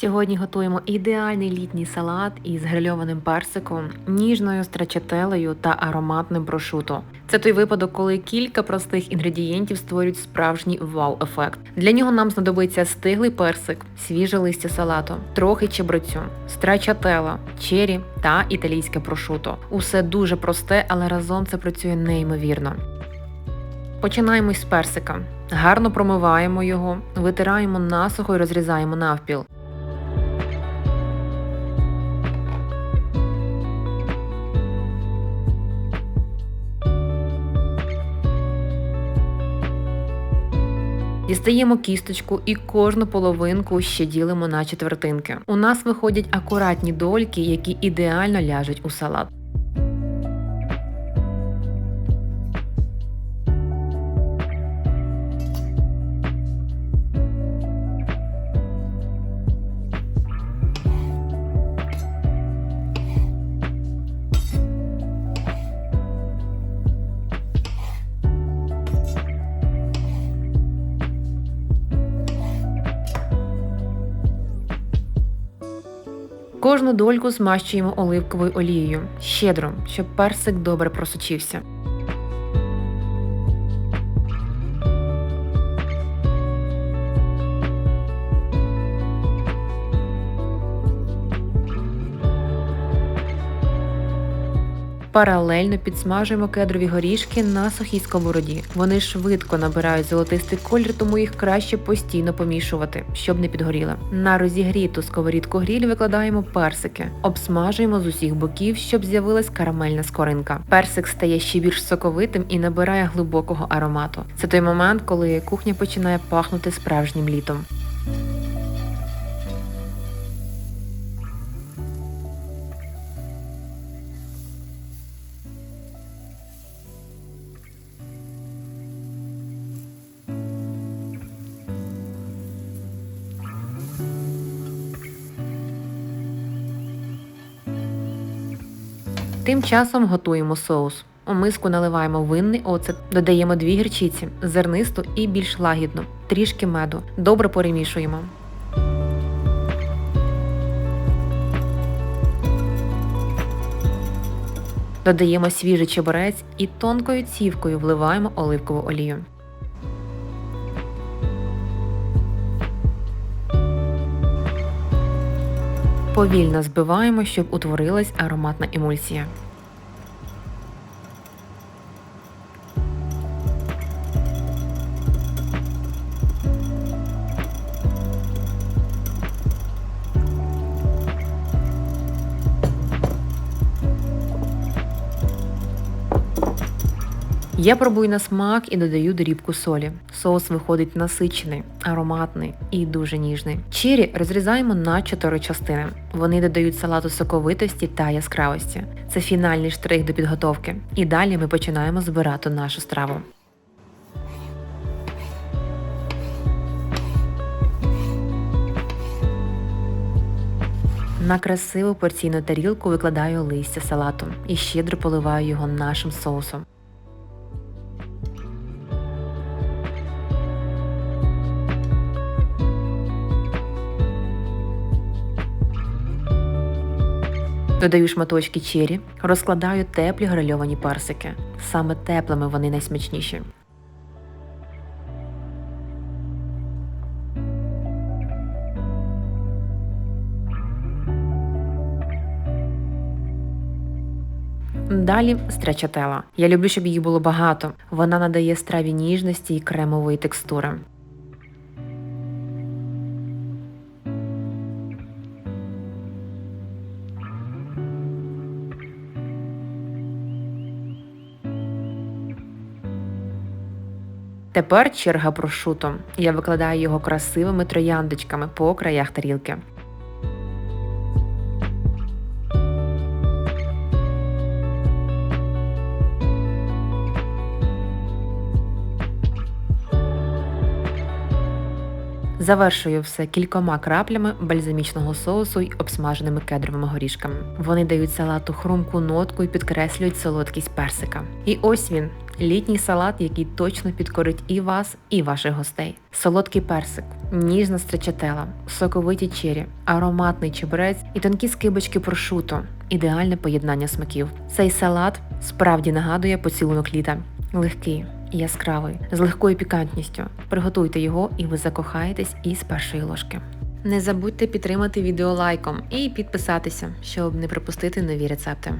Сьогодні готуємо ідеальний літній салат із грильованим персиком, ніжною страчателею та ароматним прошуто. Це той випадок, коли кілька простих інгредієнтів створюють справжній вау-ефект. Для нього нам знадобиться стиглий персик, свіже листя салату, трохи чебрецю, страчателла, чері та італійське прошуто. Усе дуже просте, але разом це працює неймовірно. Починаємо із персика. Гарно промиваємо його, витираємо насухо і розрізаємо навпіл. Дістаємо кісточку і кожну половинку ще ділимо на четвертинки. У нас виходять акуратні дольки, які ідеально ляжуть у салат. Кожну дольку змащуємо оливковою олією, щедро, щоб персик добре просочився. Паралельно підсмажуємо кедрові горішки на сухій сковороді. Вони швидко набирають золотистий колір, тому їх краще постійно помішувати, щоб не підгоріли. На розігріту сковорідку гріль викладаємо персики, обсмажуємо з усіх боків, щоб з'явилась карамельна скоринка. Персик стає ще більш соковитим і набирає глибокого аромату. Це той момент, коли кухня починає пахнути справжнім літом. Тим часом готуємо соус. У миску наливаємо винний оцет, додаємо дві гірчиці, зернисту і більш лагідну, трішки меду. Добре перемішуємо. Додаємо свіжий чеборець і тонкою цівкою вливаємо оливкову олію. Повільно збиваємо, щоб утворилась ароматна емульсія. Я пробую на смак і додаю дрібку солі. Соус виходить насичений, ароматний і дуже ніжний. Чері розрізаємо на чотири частини. Вони додають салату соковитості та яскравості. Це фінальний штрих до підготовки. І далі ми починаємо збирати нашу страву. На красиву порційну тарілку викладаю листя салату і щедро поливаю його нашим соусом. Додаю шматочки чері, розкладаю теплі грильовані персики. Саме теплими вони найсмачніші. Далі страчателла. Я люблю, щоб її було багато. Вона надає страві ніжності і кремової текстури. Тепер черга прошуто. Я викладаю його красивими трояндочками по краях тарілки. Завершую все кількома краплями бальзамічного соусу й обсмаженими кедровими горішками. Вони дають салату хрумку нотку і підкреслюють солодкість персика. І ось він Літній салат, який точно підкорить і вас, і ваших гостей. Солодкий персик, ніжна стречателла, соковиті чері, ароматний чебрець і тонкі скибочки прошуто. Ідеальне поєднання смаків. Цей салат справді нагадує поцілунок літа. Легкий, яскравий, з легкою пікантністю. Приготуйте його, і ви закохаєтесь із першої ложки. Не забудьте підтримати відео лайком і підписатися, щоб не пропустити нові рецепти.